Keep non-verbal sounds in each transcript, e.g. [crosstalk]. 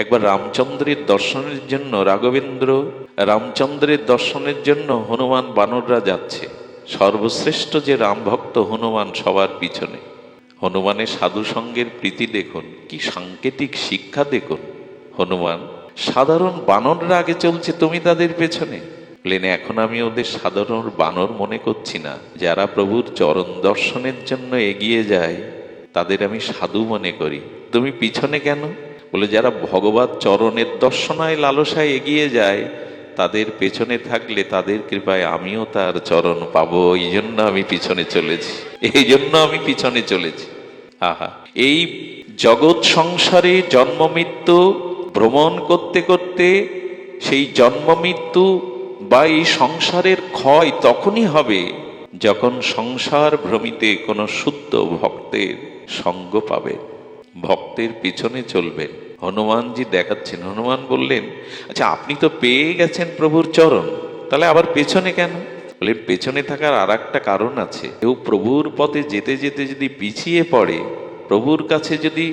একবার রামচন্দ্রের দর্শনের জন্য রাঘবেন্দ্র, রামচন্দ্রের দর্শনের জন্য হনুমান বানররা যাচ্ছে। সর্বশ্রেষ্ঠ যে রাম ভক্ত হনুমান সবার পিছনে। হনুমানের সাধু সঙ্গের প্রীতি দেখুন, কি সাংকেতিক শিক্ষা দেখুন। হনুমান, সাধারণ বানররা আগে চলছে, তুমি তাদের পেছনে। প্লেনে এখন আমি ওদের সাধারণ বানর মনে করছি না। যারা প্রভুর চরণ দর্শনের জন্য এগিয়ে যায়, তাদের আমি সাধু মনে করি। তুমি পিছনে কেন? বলে যারা ভগবত চরণের দর্শনায় লালসায় এগিয়ে যায়, তাদের পেছনে থাকলে তাদের কৃপায় আমিও তার চরণ পাবো। এই জন্য আমি পিছনে চলেছি। এই জন্য আমি পিছনে চলেছি। আহা। এই জগৎ সংসারে জন্ম মৃত্যু ভ্রমণ করতে করতে সেই জন্ম মৃত্যু বা এই সংসারের ক্ষয় তখনই হবে যখন সংসার ভ্রমিতে কোনো শুদ্ধ ভক্তের সঙ্গ পাবে। ভক্তের পেছনে চলবেন হনুমানজি দেখাচ্ছেন। হনুমান বললেন আচ্ছা আপনি তো পেয়ে গেছেন প্রভুর চরণ, তাহলে আবার পেছনে কেন? বলে, পেছনে থাকার আর একটা কারণ আছে। কেউ প্রভুর পথে যেতে যেতে যদি পিছিয়ে পড়ে, প্রভুর কাছে যদি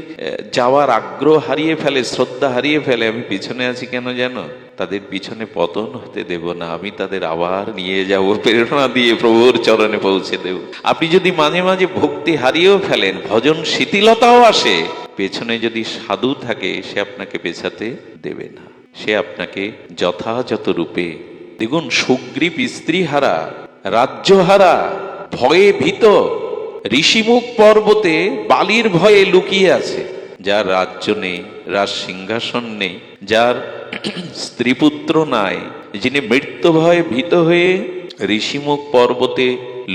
যাওয়ার আগ্রহ হারিয়ে ফেলে, শ্রদ্ধা হারিয়ে ফেলে, আমি পিছনে আছি কেন জানো? তাদের পিছনে পতন হতে দেব না, আমি তাদের আবার নিয়ে যাব। প্রেরণা দিয়ে প্রভুর চরণে পৌঁছে দেব। আপনি যদি মাঝে মাঝে ভক্তি হারিয়েও ফেলেন, ভজন শিথিলতাও আসে। পেছনে যদি সাধু থাকে, সে আপনাকে পেছাতে দেবে না। সে আপনাকে যথাযথ রূপে, দেখুন, সুগ্রীব স্ত্রী হারা রাজ্য হারা ভয়ে ভীত, ঋষিমুখ পর্বতে বালির ভয়ে লুকিয়ে আছে। যার রাজ্য নেই রাজ সিংহাসন নেই, যার স্ত্রীপুত্র নাই, যিনি মৃত্যু ভয়ে ভীত হয়ে ঋষিমুখ পর্বতে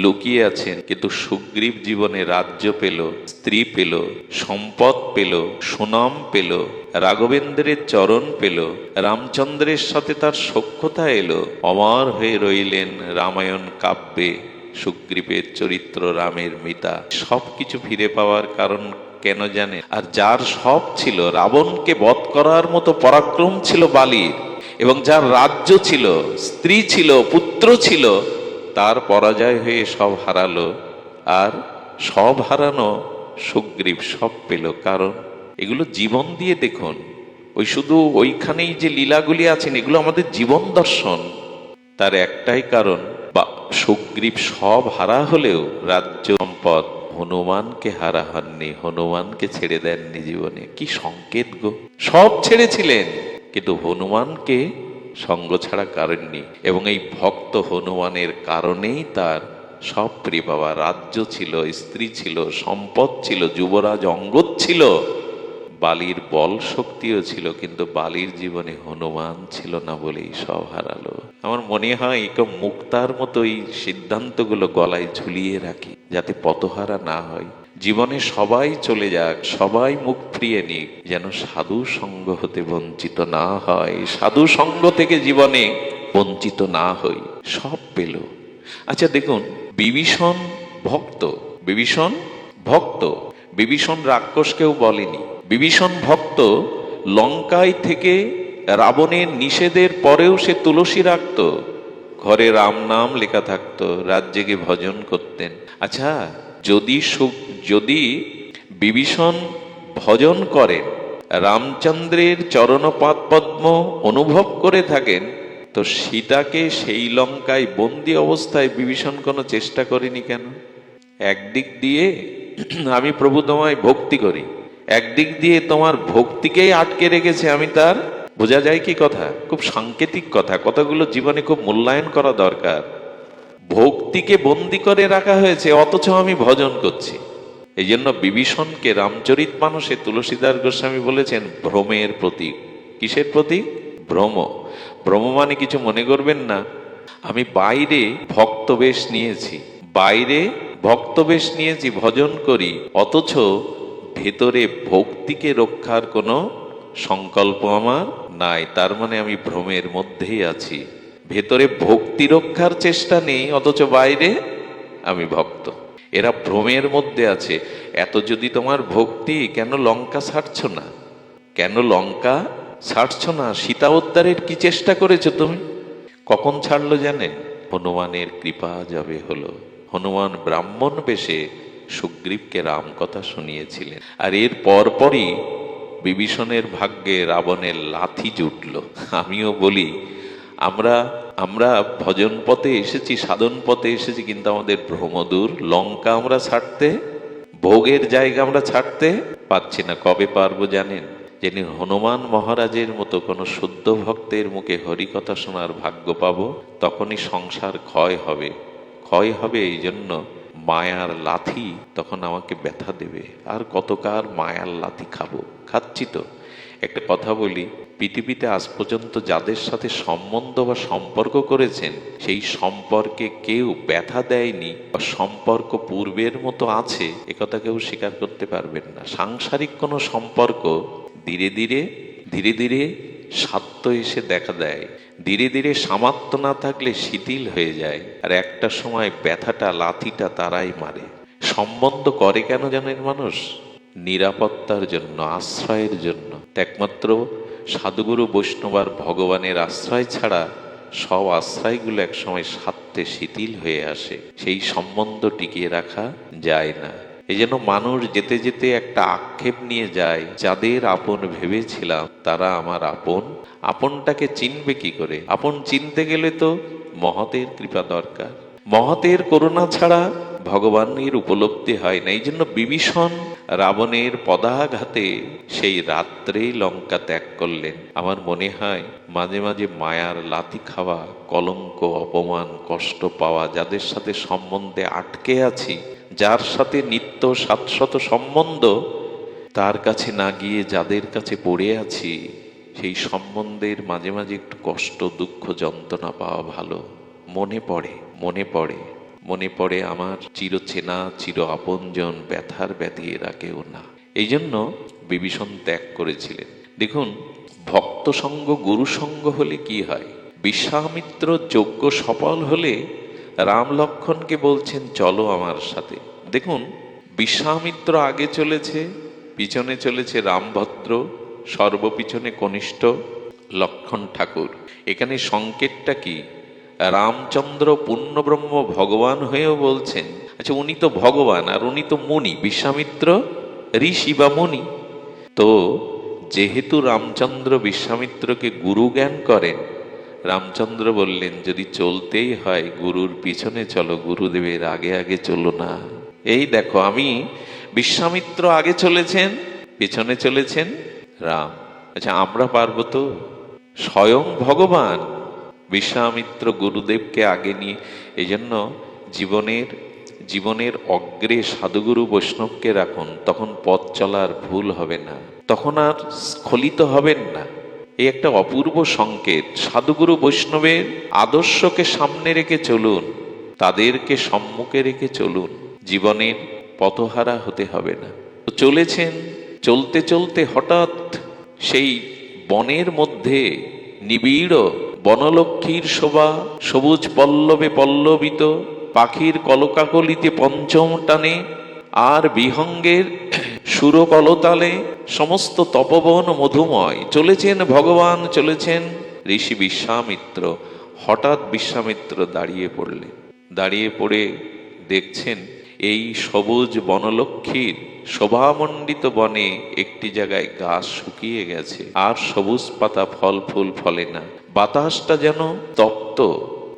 লুকিয়ে আছেন, কিন্তু সুগ্রীব জীবনে রাজ্য পেল, স্ত্রী পেল, সম্পদ পেল, সুনাম পেল, রাঘবেন্দ্রের চরণ পেল, রামচন্দ্রের সাথে তার সখ্যতা এলো, অমর হয়ে রইলেন রামায়ণ কাব্যে, সুগ্রীবের চরিত্র রামের মিতা। সবকিছু ফিরে পাওয়ার কারণ কেন জানে? আর যার সব ছিল, রাবণকে বধ করার মতো পরাক্রম ছিল বালির। এবং যার রাজ্য ছিল, স্ত্রী ছিল, পুত্র ছিল, তার পরাজয় হয়ে সব হারালো। আর সব হারানো সুগ্রীব সব পেল। কারণ এগুলো জীবন দিয়ে দেখুন। ওই শুধু ওইখানেই যে লীলাগুলি আছেন, এগুলো আমাদের জীবন দর্শন। তার একটাই কারণ, বা সুগ্রীব সব হারা হলেও রাজ্য সম্পদ হনুমানকে হারা হননি, হনুমানকে ছেড়ে দেননি জীবনে। কি সংকেত গো। সব ছেড়েছিলেন, কিন্তু হনুমানকে সঙ্গ ছাড়া কারেননি এবং এই ভক্ত হনুমানের কারণেই তার সব প্রিয় বাবা, রাজ্য ছিল, স্ত্রী ছিল, সম্পদ ছিল, যুবরাজ অঙ্গত ছিল। বালির বল শক্তিও ছিল, কিন্তু বালির জীবনে হনুমান ছিল না বলেই সব হারালো আমার মনে হয় এরকম মুক্তার মতো এই সিদ্ধান্তগুলো গলায় ঝুলিয়ে রাখি, যাতে পতহারা না হয়। জীবনে সবাই চলে যাক, সবাই মুখ ফিরিয়ে নিক, যেন সাধু সঙ্গ হতে বঞ্চিত না হয়। সাধু সঙ্গ থেকে জীবনে বঞ্চিত না হই, সব পেল। আচ্ছা দেখুন, বিভীষণ ভক্ত বিভীষণ ভক্ত, বিভীষণ রাক্ষস কেউ বলেনি। বিভীষণ ভক্ত লঙ্কায় থেকে রাবণের নিষেধের পরেও সে তুলসী রাখত। ঘরে রাম নাম লেখা থাকতো রাজ্যে গিয়ে ভজন করতেন। আচ্ছা যদি যদি বিভীষণ ভজন করেন, রামচন্দ্রের চরণপাত পদ্ম অনুভব করে থাকেন, তো সীতাকে সেই লঙ্কায় বন্দি অবস্থায় বিভীষণ কোনো চেষ্টা করেনি কেন? একদিক দিয়ে [clears throat] আমি প্রভু তোমায় ভক্তি করি। একদিক দিয়ে তোমার ভক্তিকেই আটকে রেখেছে আমি তার, বোঝা যায় কি কথা? খুব সাংকেতিক কথা। কথাগুলো জীবনে খুব মূল্যায়ন করা দরকার। ভক্তিকে বন্দি করে রাখা হয়েছে, অথচ আমি ভজন করছি। এই জন্য বিভীষণকে রামচরিত মানুষে তুলসীদার গোস্বামী বলেছেন, ভ্রমের প্রতীক। কিসের প্রতীক? ভ্রম। ভ্রম মানে কিছু মনে করবেন না। আমি বাইরে ভক্তবেশ নিয়েছি। বাইরে ভক্তবেশ নিয়েছি, ভজন করি। অথচ ভেতরে ভক্তিকে রক্ষার কোনো সংকল্প আমার নাই, তার মানে আমি ভ্রমের মধ্যেই আছি। ভেতরে ভক্তি রক্ষার চেষ্টা নেই, অথচ বাইরে আমি ভক্ত। এরা ভ্রমের মধ্যে আছে। এত যদি তোমার ভক্তি, কেন লঙ্কা ছাড়ছ না? কেন লঙ্কা ছাড়ছ না? সীতা উদ্ধারের কি চেষ্টা করেছ তুমি? কখন ছাড়লো জানেন হনুমানের কৃপা যাবে হলো। হনুমান ব্রাহ্মণ বেশে সুগ্রীবকে রাম কথা শুনিয়েছিলেন। আর এর পরপরই বিভীষণের ভাগ্যে রাবণের লাথি জুটল। আমিও বলি, আমরা আমরা ভজন পথে এসেছি, সাধন পথে এসেছি, কিন্তু আমাদের ভ্রমদূর লঙ্কা আমরা ছাড়তে, ভোগের জায়গা আমরা ছাড়তে পাচ্ছি না। কবে পারব জানেন? যিনি হনুমান মহারাজের মতো কোনো শুদ্ধ ভক্তের মুখে হরিকথা শোনার ভাগ্য পাবো, তখনই সংসার ক্ষয় হবে। ক্ষয় হবে এই জন্য মায়ার লাথি, তখন আমাকে ব্যথা দেবে। আর কতকার মায়ার লাথি খাব? খাচ্ছি তো। একটা কথা বলি, পৃথিবীতে আজ পর্যন্ত যাদের সাথে সম্বন্ধ বা সম্পর্ক করেছেন, সেই সম্পর্কে কেউ ব্যথা দেয়নি বা সম্পর্ক পূর্বের মতো আছে একথা কেউ স্বীকার করতে পারবেন না। সাংসারিক কোনো সম্পর্ক ধীরে ধীরে ধীরে ধীরে স্বার্থ এসে দেখা দেয়। ধীরে ধীরে সামাত্য না থাকলে শিথিল হয়ে যায়। আর একটা সময় ব্যথাটা, লাথিটা তারাই মারে। সম্বন্ধ করে কেন জানেন মানুষ? নিরাপত্তার জন্য, আশ্রয়ের জন্য। একমাত্র সাধুগুরু বৈষ্ণব আর ভগবানের আশ্রয় ছাড়া সব আশ্রয়গুলো একসময় স্বার্থে শিথিল হয়ে আসে। সেই সম্বন্ধ টিকিয়ে রাখা যায় না। এই জন্য মানুষ যেতে যেতে একটা আক্ষেপ নিয়ে যায়, যাদের আপন ভেবেছিলাম, তারা আমার আপন। আপনটাকে চিনবে কি করে? আপন চিনতে গেলে তো মহতের কৃপা দরকার। মহতের করুণা ছাড়া ভগবানের উপলব্ধি হয় না। এই জন্য বিভীষণ রাবণের পদাঘাতে সেই রাত্রেই লঙ্কা ত্যাগ করলেন। আমার মনে হয় মাঝে মাঝে মায়ার লাথি খাওয়া, কলঙ্ক, অপমান, কষ্ট পাওয়া, যাদের সাথে সম্বন্ধে আটকে আছি যার সাথে নিত্য সাতশত সম্বন্ধ, তার কাছে না গিয়ে যাদের কাছে পড়ে আছি, সেই সম্বন্ধের মাঝে মাঝে একটু কষ্ট, দুঃখ, যন্ত্রণা পাওয়া ভালো। মনে পড়ে মনে পড়ে। মনে পড়ে আমার চিরচেনা চির আপনজন ব্যথার এরা কেউ না। এই জন্য বিভীষণ ত্যাগ করেছিলেন। দেখুন ভক্ত সঙ্গ গুরু সঙ্গ হলে কি হয়? বিশ্বামিত্র, যোগ্য, সফল হলে রাম লক্ষণকে বলছেন, চলো আমার সাথে। দেখুন বিশ্বামিত্র আগে চলেছে, পিছনে চলেছে রামভদ্র, সর্বপিছনে কনিষ্ঠ লক্ষণ ঠাকুর। এখানে সংকেতটা কি? রামচন্দ্র পূর্ণব্রহ্ম ভগবান হয়েও বলছেন আচ্ছা উনি তো ভগবান, আর উনি তো মুনি বিশ্বামিত্র ঋষি বা মুনি। তো, যেহেতু রামচন্দ্র বিশ্বামিত্রকে গুরু জ্ঞান করেন রামচন্দ্র বললেন, যদি চলতেই হয়, গুরুর পিছনে চলো, গুরুদেবের আগে আগে চলো না। এই দেখো, আমি বিশ্বামিত্র আগে চলেছেন, পিছনে চলেছেন রাম। আচ্ছা আমরা পারব তো? স্বয়ং ভগবান বিশ্বামিত্র গুরুদেবকে আগে নিয়ে এই জন্য জীবনের জীবনের অগ্রে সাধুগুরু বৈষ্ণবকে রাখুন, তখন পথ চলার ভুল হবে না। তখন আর স্খলিত হবেন না। এই একটা অপূর্ব সংকেত। সাধুগুরু বৈষ্ণবের আদর্শকে সামনে রেখে চলুন, তাদেরকে সম্মুখে রেখে চলুন। জীবনের পথহারা হতে হবে না। চলেছেন, চলতে চলতে হঠাৎ সেই বনের মধ্যে নিবিড় বনলক্ষ্মীর শোভা, সবুজ পল্লবে পল্লবিত, পাখির কলকাকলিতে পঞ্চম টানে, আর বিহঙ্গের সুরকলতালে সমস্ত তপবন মধুময়। চলেছেন ভগবান, চলেছেন ঋষি বিশ্বামিত্র। হঠাৎ বিশ্বামিত্র দাঁড়িয়ে পড়লেন দাঁড়িয়ে পড়ে দেখছেন এই সবুজ বনলক্ষ্মীর শোভামণ্ডিত বনে একটি জায়গায় গাছ শুকিয়ে গেছে। আর সবুজ পাতা ফল ফুল ফলে না। বাতাসটা যেন তপ্ত।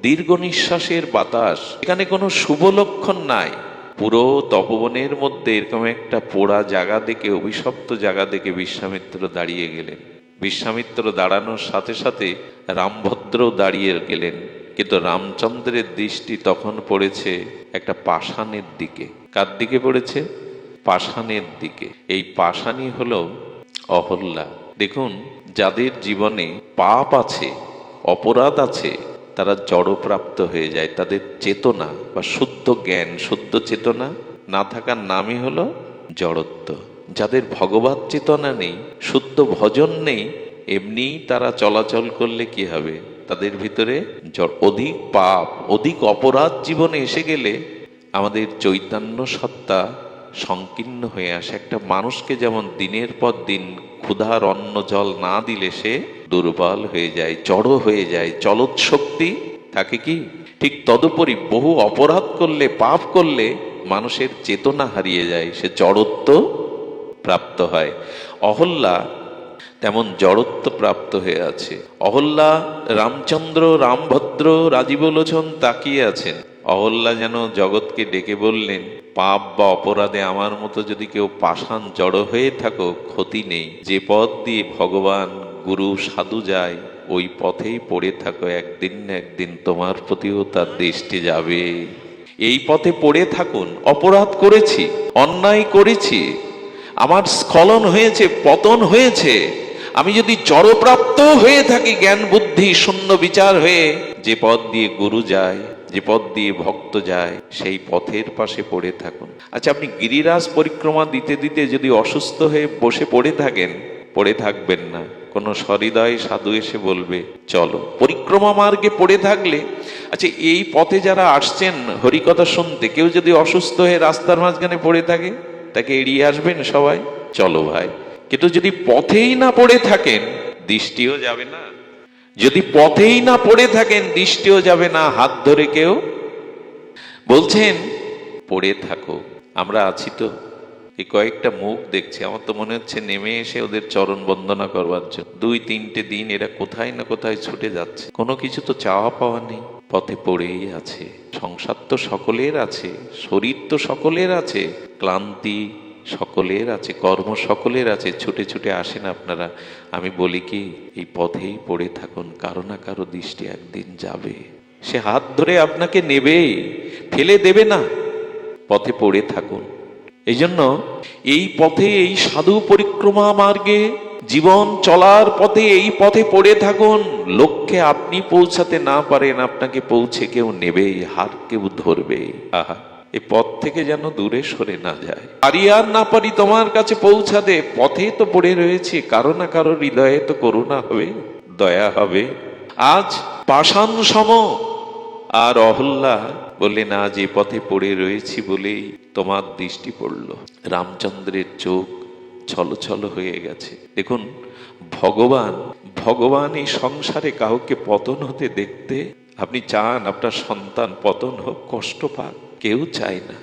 দীর্ঘ নিঃশ্বাসের বাতাস। এখানে কোনো শুভ লক্ষণ নাই। পুরো তপবনের মধ্যে এরকম একটা পোড়া জায়গা দেখে, অভিশপ্ত জায়গা দেখে বিশ্বামিত্র দাঁড়িয়ে গেলেন। বিশ্বামিত্র দাঁড়ানোর সাথে সাথে রামভদ্র দাঁড়িয়ে গেলেন। কিন্তু রামচন্দ্রের দৃষ্টি তখন পড়েছে একটা পাষাণের দিকে। কার দিকে পড়েছে? পাষাণের দিকে। এই পাষাণই হল অহল্যা। দেখুন, যাদের জীবনে পাপ আছে, অপরাধ আছে তারা জড়প্রাপ্ত হয়ে যায়, তাদের চেতনা বা শুদ্ধ জ্ঞান, শুদ্ধ চেতনা না থাকার নামই হলো জড়ত্ব। যাদের ভগবত চেতনা নেই, শুদ্ধ ভজন নেই, এমনি তারা চলাচল করলে কি হবে? তাদের ভিতরে অধিক পাপ, অধিক অপরাধ জীবনে এসে গেলে আমাদের চৈতন্য সত্তা সংকীর্ণ হয়ে আসে। একটা মানুষকে যেমন দিনের পর দিন ক্ষুধার অন্ন জল না দিলে সে দুর্বল হয়ে যায় জড় হয়ে যায় চলত শক্তি থাকে কি? ঠিক তদুপরি বহু অপরাধ করলে, পাপ করলে মানুষের চেতনা হারিয়ে যায়, সে জড়ত্ব প্রাপ্ত হয়। অহল্যা তেমন জড়ত্ব প্রাপ্ত হয়ে আছে। অহল্যা রামচন্দ্র, রামভদ্র রাজীবলোচন তাকিয়ে আছেন। অহল্যা যেন জগৎকে ডেকে বললেন, পাপ বা অপরাধে আমার মতো যদি কেউ পাষাণ জড় হয়ে থাকো, ক্ষতি নেই। যে পথ দিয়ে ভগবান, গুরু, সাধু যায়, ওই পথেই পড়ে থাকো। একদিন না একদিন তোমার প্রতিও তার দৃষ্টি যাবে। এই পথে পড়ে থাকুন, অপরাধ করেছি, অন্যায় করেছি। আমার স্খলন হয়েছে, পতন হয়েছে। আমি যদি জড়প্রাপ্ত হয়ে থাকি, জ্ঞান বুদ্ধি, শূন্য বিচার হয়ে, যে পথ দিয়ে গুরু যায় যে পথ দিয়ে ভক্ত যায়, সেই পথের পাশে পড়ে থাকুন। আচ্ছা আপনি গিরিরাজ পরিক্রমা দিতে দিতে যদি অসুস্থ হয়ে বসে পড়ে থাকেন, পড়ে থাকবেন না। কোনো সহৃদয় সাধু এসে বলবে, চলো। পরিক্রমা মার্গে পড়ে থাকলে আচ্ছা এই পথে যারা আসছেন, হরিকথা শুনতে, কেউ যদি অসুস্থ হয়ে রাস্তার মাঝখানে পড়ে থাকে, তাকে এড়িয়ে আসবেন সবাই? চলো ভাই। কিন্তু যদি পথেই না পড়ে থাকেন, দৃষ্টিও যাবে না। যদি পথেই না পড়ে থাকেন, দৃষ্টিও যাবে না, হাত ধরে কেউ? বলছেন, পড়ে থাকো, আমরা আছি তো। এই কয়েকটা মুখ দেখছি, আমার তো মনে হচ্ছে নেমে এসে ওদের চরণ বন্দনা করবার জন্য। দুই, তিনটে দিন এরা কোথায় না কোথায় ছুটে যাচ্ছে। কোনো কিছু তো চাওয়া পাওয়া নেই। পথে পড়েই আছে। সংসার তো সকলের আছে, শরীর তো সকলের আছে, ক্লান্তি সকলের আছে, কর্ম সকলের আছে, ছুটে ছুটে আসেন আপনারা। আমি বলি কি, এই পথেই পড়ে থাকুন, কারও না কারও দৃষ্টি একদিন যাবে। সে হাত ধরে আপনাকে নেবে, ফেলে দেবে না। পথে পড়ে থাকুন। এই জন্য এই পথে, এই সাধু পরিক্রমা মার্গে, জীবন চলার পথে এই পথে পড়ে থাকুন। লক্ষ্যে আপনি পৌঁছাতে না পারেন, আপনাকে পৌঁছে কেউ নেবে হাত কেউ ধরবে। আহা। এই পথ থেকে যেন দূরে সরে না যায়। পারি আর না পারি তোমার কাছে পৌঁছাতে, পথে তো পড়ে রয়েছে, কারও না কারও হৃদয়ে তো করুণা হবে, দয়া হবে। আজ পাষাণ সম আর অহল্যা বললেন, আজ এ পথে পড়ে রয়েছি বলেই তোমার দৃষ্টি পড়ল। রামচন্দ্রের চোখ ছলছল হয়ে গেছে। দেখুন, ভগবান ভগবান এই সংসারে কাউকে পতন হতে দেখতে, আপনি চান আপনার সন্তান পতন হোক, কষ্ট পাক। কেউ চায় না